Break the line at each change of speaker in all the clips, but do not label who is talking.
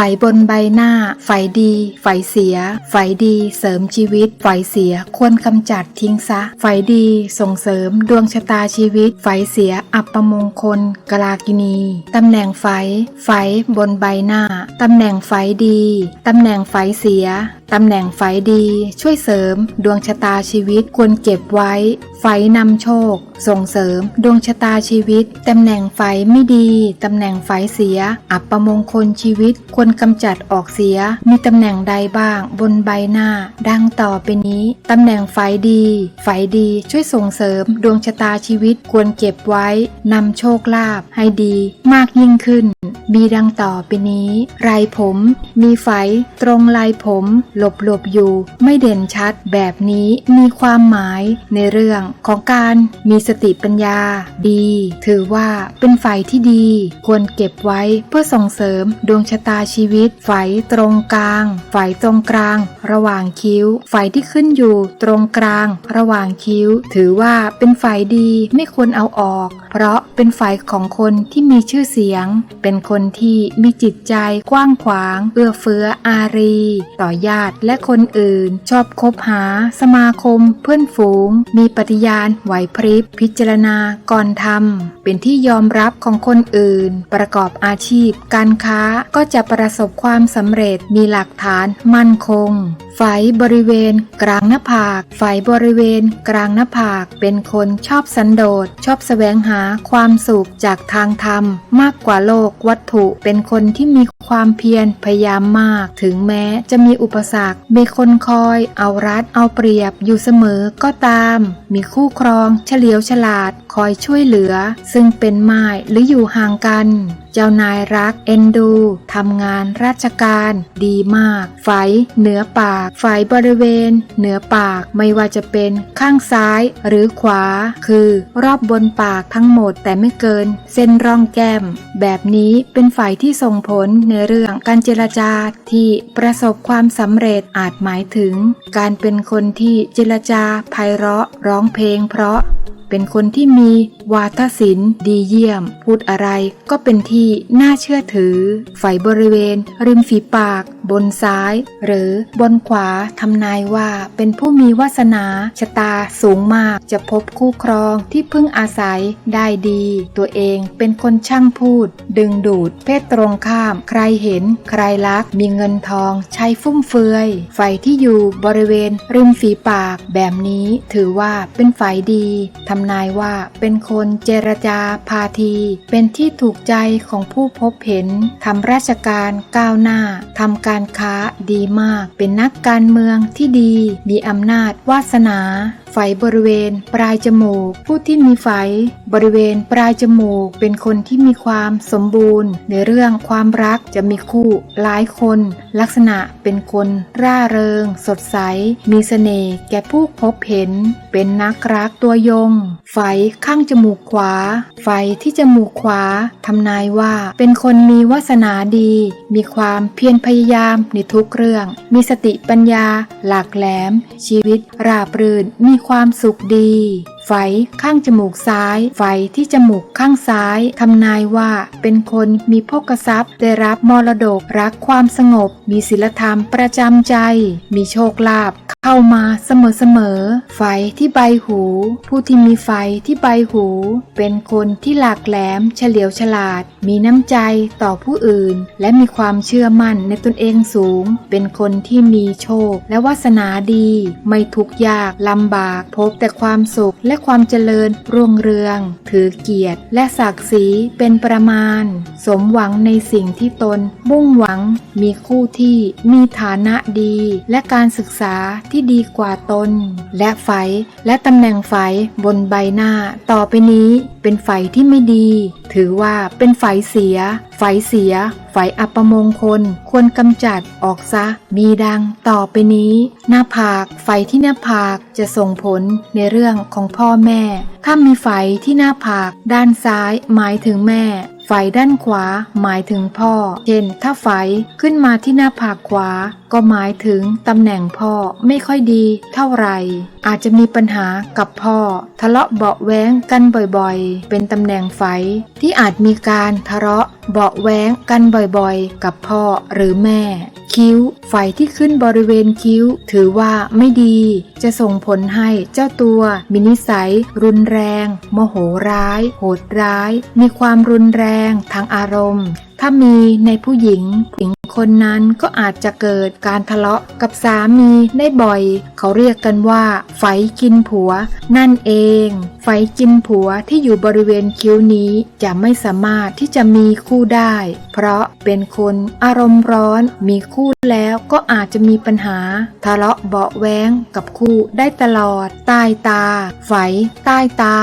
ไฟบนใบหน้าไฟดีไฟเสียไฟดี เสริมชีวิตไฟเสีย ควรกำจัดทิ้งซะไฟดี ส่งเสริม ดวงชะตาชีวิตไฟเสีย อัปมงคล กลากินี ตำแหน่งไฟไฟบนใบหน้า ตำแหน่งไฟดี ตำแหน่งไฟเสีย ตำแหน่งไฟดีช่วยเสริม ดวงชะตาชีวิตควรเก็บไว้ ไฟนำโชค ส่งเสริม ดวงชะตาชีวิต ตำแหน่งไฟไม่ดีตำแหน่งไฟเสีย อับประมงคลชีวิตควรกำจัดออกเสีย มีตำแหน่งใดบ้าง บนใบหน้า ดังต่อไปนี้ตำแหน่งไฟดี ไฟดีช่วยส่งเสริม ดวงชะตาชีวิตควรเก็บไว้นำโชคลาภให้ดี มากยิ่งขึ้น มีดังต่อไปนี้ไรผม มีไฟตรงลายผม หลบหลบอยู่ ไม่เด่นชัดแบบนี้มีความหมายในเรื่องของการมีสติปัญญา ดี ถือว่าเป็นไฟที่ดี ควรเก็บไว้เพื่อส่งเสริมดวงชะตาชีวิตไฟตรงกลางไฟตรงกลาง ระหว่างคิ้วไฟที่ขึ้นอยู่ตรงกลาง ระหว่างคิ้ว ถือว่าเป็นไฟดีไม่ควรเอาออก เพราะเป็นไฟของคนที่มีชื่อเสียง เป็นคนนที่มีจิตใจกว้างขวาง เอื้อเฟื้ออารี ต่อญาติและคนอื่น ชอบคบหา สมาคม เพื่อนฝูง มีปฏิญาณไหวพริบ พิจารณาก่อนทำเป็นที่ยอมรับของคนอื่น ประกอบอาชีพ การค้าก็จะประสบความสำเร็จมีหลักฐานมั่นคง ไฟบริเวณ กลางหน้าผากไฟบริเวณ กลางหน้าผาก เป็นคนชอบสันโดษ ชอบแสวงหาความสุขจากทางธรรม มากกว่าโลกวัตถุ เป็นคนที่มีความเพียรพยายามมาก ถึงแม้จะมีอุปสรรค มีคนคอย เอารัดเอาเปรียบอยู่เสมอก็ตาม มีคู่ครองเฉลียวฉลาด คอยช่วยเหลือ ซึ่งเป็นไม้หรืออยู่ห่างกันจ้านายรักเอ็นดูทำงานราชการดีมากไฟเหนือปากไฟบริเวณ เหนือปากไม่ว่าจะเป็นข้างซ้ายหรือขวา คือรอบบนปากทั้งหมดแต่ไม่เกิน เส้นร่องแก้ม แบบนี้เป็นฝ่ายที่ส่งผลในเรื่องการเจรจาที่ประสบความสำเร็จอาจหมายถึง การเป็นคนที่เจรจาไพเราะร้องเพลงเพราะเป็นคนที่มี วาทศิลป์ดีเยี่ยม พูดอะไรก็เป็นที่น่าเชื่อถือไฟบริเวณ ริมฝีปาก บนซ้าย หรือบนขวาทำนายว่าเป็นผู้มีวาสนาชะตาสูงมากจะพบคู่ครองที่พึ่งอาศัยได้ดี ตัวเองเป็นคนช่างพูด ดึงดูด เพศตรงข้าม ใครเห็น ใครรัก มีเงินทองใช้ฟุ่มเฟือยไฟที่อยู่บริเวณ ริมฝีปากแบบนี้ถือว่าเป็นไฟดีทำนายว่าเป็นคนเจรจาพาที เป็นที่ถูกใจของผู้พบเห็นทำราชการก้าวหน้าทำการค้าดีมาก เป็นนักการเมืองที่ดี มีอำนาจวาสนาไฟบริเวณ ปลายจมูก ผู้ที่มีไฟบริเวณ ปลายจมูก เป็นคนที่มีความสมบูรณ์ ในเรื่องความรักจะมีคู่หลายคน ลักษณะเป็นคนร่าเริง สดใส มีเสน่ห์แก่ผู้พบเห็น เป็นนักรักตัวยงไฟข้างจมูกขวาไฟที่จมูกขวาทำนายว่า เป็นคนมีวาสนาดี มีความเพียรพยายามในทุกเรื่อง มีสติปัญญา หลากแหลม ชีวิตราบรื่นมีความสุขดี ไฟข้างจมูกซ้ายไฟที่จมูกข้างซ้ายทำนายว่าเป็นคนมีโภคทรัพย์ ได้รับมรดกรักความสงบ มีศีลธรรมประจำใจ มีโชคลาภเข้ามาเสมอๆไฟที่ใบหู ผู้ที่มีไฟที่ใบหู เป็นคนที่หลากแหลม เฉลียวฉลาด มีน้ำใจต่อผู้อื่น และมีความเชื่อมั่นในตนเองสูง เป็นคนที่มีโชค และวาสนาดี ไม่ทุกข์ยากลำบาก พบแต่ความสุขและความเจริญรุ่งเรือง ถือเกียรติ และศักดิ์ศรีเป็นประมาณ สมหวังในสิ่งที่ตนมุ่งหวัง มีคู่ที่มีฐานะดี และการศึกษาที่ดีกว่าตน และไฟและตำแหน่งไฟบนใบหน้า ต่อไปนี้เป็นไฟที่ไม่ดี ถือว่าเป็นไฟเสีย ไฟเสีย ไฟอัปมงคล ควรกำจัดออกซะ มีดังต่อไปนี้ หน้าผาก ไฟที่หน้าผากจะส่งผลในเรื่องของพ่อแม่ ถ้ามีไฟที่หน้าผาก ด้านซ้ายหมายถึงแม่ไฟด้านขวาหมายถึงพ่อ เช่น ถ้าไฟขึ้นมาที่หน้าผากขวาก็หมายถึงตำแหน่งพ่อไม่ค่อยดีเท่าไหร่อาจจะมีปัญหากับพ่อ ทะเลาะเบาะแว้งกันบ่อยๆ เป็นตำแหน่งไฟที่อาจมีการทะเลาะเบาะแว้งกันบ่อยๆ กับพ่อหรือแม่ คิ้วไฟที่ขึ้นบริเวณคิ้ว ถือว่าไม่ดี จะส่งผลให้เจ้าตัวมีนิสัย รุนแรง โมโหร้าย โหดร้าย มีความรุนแรงทางอารมณ์ ถ้ามีในผู้หญิงผู้หญิง คนนั้นก็อาจจะเกิดการทะเลาะกับสามีได้บ่อย เขาเรียกกันว่า ไฟกินผัว นั่นเอง ไฟกินผัวที่อยู่บริเวณคิ้วนี้จะไม่สามารถที่จะมีคู่ได้ เพราะเป็นคนอารมณ์ร้อนมีคู่แล้วก็อาจจะมีปัญหา ทะเลาะเบาะแว้งกับคู่ได้ตลอด ใต้ตา ไฟใต้ตา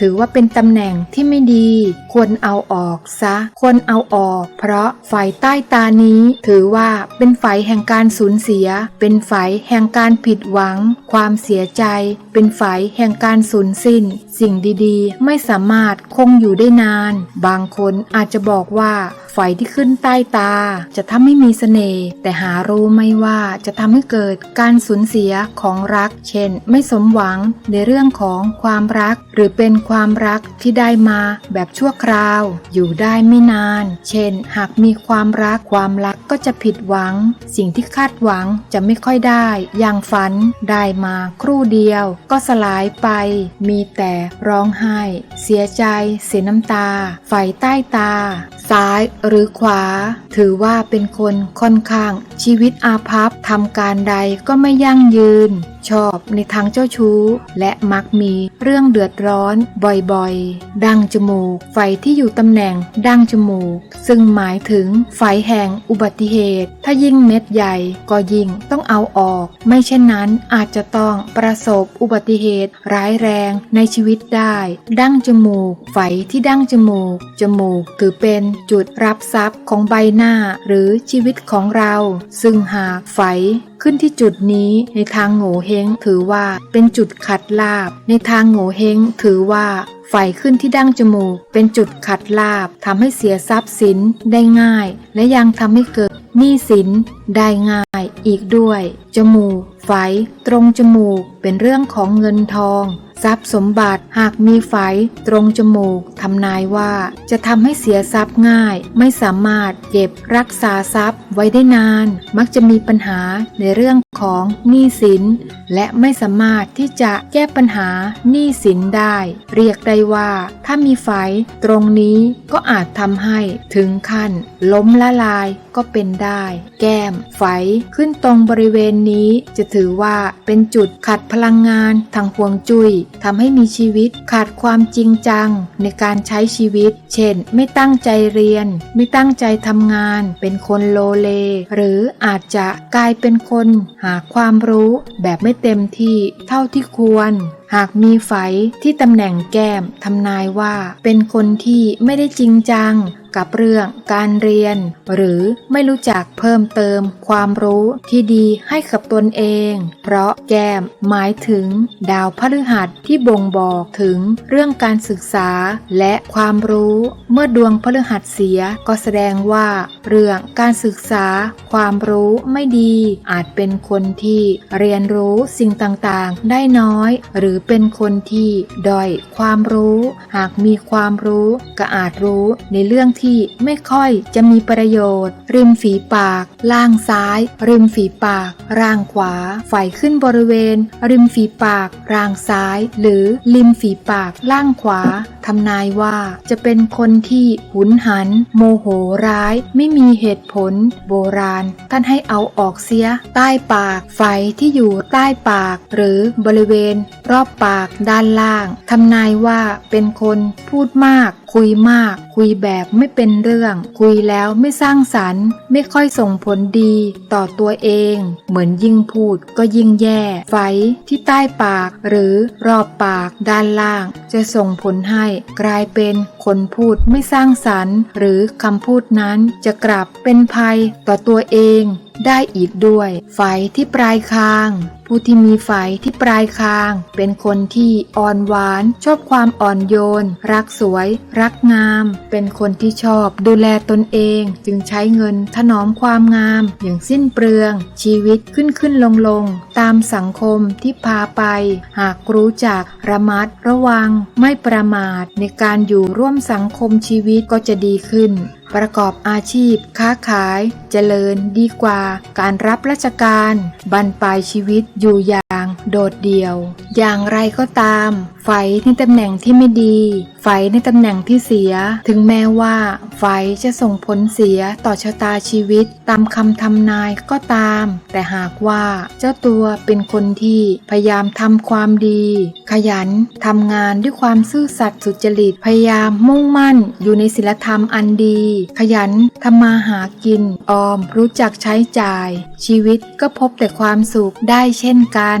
ถือว่าเป็นตำแหน่งที่ไม่ดี ควรเอาออกซะ ควรเอาออก เพราะไฟใต้ตานี้ถือว่าเป็นไฟแห่งการสูญเสีย เป็นไฟแห่งการผิดหวัง ความเสียใจ เป็นไฟแห่งการสูญสิ้น สิ่งดีๆ ไม่สามารถคงอยู่ได้นาน บางคนอาจจะบอกว่า ไฟที่ขึ้นใต้ตา จะทำให้มีเสน่ห์แต่หารู้ไม่ว่าจะทำให้เกิดการสูญเสียของรัก เช่น ไม่สมหวังในเรื่องของความรัก หรือเป็นความรักที่ได้มาแบบชั่วคราว อยู่ได้ไม่นาน เช่น หากมีความรักความรักก็จะผิดหวัง สิ่งที่คาดหวังจะไม่ค่อยได้ อย่างฝันได้มาครู่เดียว ก็สลายไป มีแต่ร้องไห้ เสียใจ เสียน้ำตา ไฟใต้ตา ซ้ายหรือขวา ถือว่าเป็นคนค่อนข้างชีวิตอาภัพทำการใดก็ไม่ยั่งยืน ชอบในทางเจ้าชู้ และมักมีเรื่องเดือดร้อนบ่อยๆ ดังจมูก ไฟที่อยู่ตำแหน่งดังจมูก ซึ่งหมายถึงไฟแห่งอุบัติเหตุ ถ้ายิ่งเม็ดใหญ่ก็ยิ่งต้องเอาออก ไม่เช่นนั้นอาจจะต้องประสบอุบัติเหตุร้ายแรงในชีวิตได้ ดั้งจมูก ไฟที่ดั้งจมูก จมูกถือเป็นจุดรับทรัพย์ของใบหน้าหรือชีวิตของเรา ซึ่งหากไฟขึ้นที่จุดนี้ในทางโง่เฮงถือว่าเป็นจุดขัดลาบ ในทางโง่เฮงถือว่าไฟขึ้นที่ดั้งจมูก เป็นจุดขัดลาบทำให้เสียทรัพย์สินได้ง่าย และยังทำให้เกิดหนี้สินได้ง่ายอีกด้วย จมูก ไฟ ตรงจมูก เป็นเรื่องของเงินทอง ทรัพย์สมบัติหากมีไฝตรงจมูกทำนายว่า จะทำให้เสียทรัพย์ง่าย ไม่สามารถเก็บรักษาทรัพย์ไว้ได้นาน มักจะมีปัญหาในเรื่อง ของหนี้สิน และไม่สามารถที่จะแก้ปัญหาหนี้สินได้ เรียกได้ว่าถ้ามีไฝตรงนี้ก็อาจทำให้ถึงขั้น ล้มละลายก็เป็นได้ แก้มไฝขึ้นตรงบริเวณนี้จะถือว่าเป็นจุดขัดพลังงานทางห่วงจุย้ยทำให้มีชีวิตขาดความจริงจังในการใช้ชีวิต เช่น ไม่ตั้งใจเรียน ไม่ตั้งใจทำงาน เป็นคนโลเล หรืออาจจะกลายเป็นคนหาความรู้แบบไม่เต็มที่เท่าที่ควร หากมีไฟที่ตำแหน่งแก้มทำนายว่า เป็นคนที่ไม่ได้จริงจัง กับเรื่องการเรียน หรือไม่รู้จักเพิ่มเติมความรู้ที่ดีให้กับตนเอง เพราะแก้มหมายถึง ดาวพฤหัสที่บ่งบอกถึงเรื่องการศึกษาและความรู้เมื่อดวงพฤหัสเสียก็แสดงว่า เรื่องการศึกษา ความรู้ไม่ดี อาจเป็นคนที่เรียนรู้สิ่งต่างๆ ได้น้อย หรือเป็นคนที่ด้อยความรู้ หากมีความรู้ก็อาจรู้ในเรื่องที่ไม่ค่อยจะมีประโยชน์ ริมฝีปาก ล่างซ้าย ริมฝีปาก ร่างขวาฝ่ายขึ้นบริเวณ ริมฝีปาก ร่างซ้าย หรือริมฝีปาก ล่างขวาทำนายว่าจะเป็นคนที่หุนหัน โมโหร้าย ไม่มีเหตุผล โบราณ ท่านให้เอาออกเสีย ใต้ปาก ไฟที่อยู่ใต้ปาก หรือบริเวณ รอบปากด้านล่างทำนายว่าเป็นคนพูดมาก คุยมาก คุยแบบไม่เป็นเรื่อง คุยแล้วไม่สร้างสรรค์ ไม่ค่อยส่งผลดีต่อตัวเอง เหมือนยิ่งพูดก็ยิ่งแย่ ไฟที่ใต้ปากหรือรอบปากด้านล่าง จะส่งผลให้กลายเป็นคนพูดไม่สร้างสรรค์ หรือคำพูดนั้นจะกลับเป็นภัยต่อตัวเองได้อีกด้วย ไฟที่ปลายคาง ผู้ที่มีไฝที่ปลายคาง เป็นคนที่อ่อนหวาน ชอบความอ่อนโยน รักสวย รักงาม เป็นคนที่ชอบดูแลตนเอง จึงใช้เงินถนอมความงาม อย่างสิ้นเปลือง ชีวิตขึ้นขึ้นลงลงตามสังคมที่พาไป หากรู้จักระมัดระวัง ไม่ประมาทในการอยู่ร่วมสังคมชีวิตก็จะดีขึ้น ประกอบอาชีพ ค้าขาย เจริญดีกว่า การรับราชการ บรรปลายชีวิตอยู่อย่างโดดเดี่ยว อย่างไรก็ตาม ไฟในตำแหน่งที่ไม่ดี ไฟในตำแหน่งที่เสีย ถึงแม้ว่า ไฟจะส่งผลเสียต่อชะตาชีวิต ตามคำทำนายก็ตาม แต่หากว่าเจ้าตัวเป็นคนที่พยายามทำความดี ขยันทำงานด้วยความซื่อสัตย์สุจริตพยายามมุ่งมั่น อยู่ในศีลธรรมอันดี ขยันทำมาหากิน ออมรู้จักใช้จ่าย ชีวิตก็พบแต่ความสุขได้เช่นกัน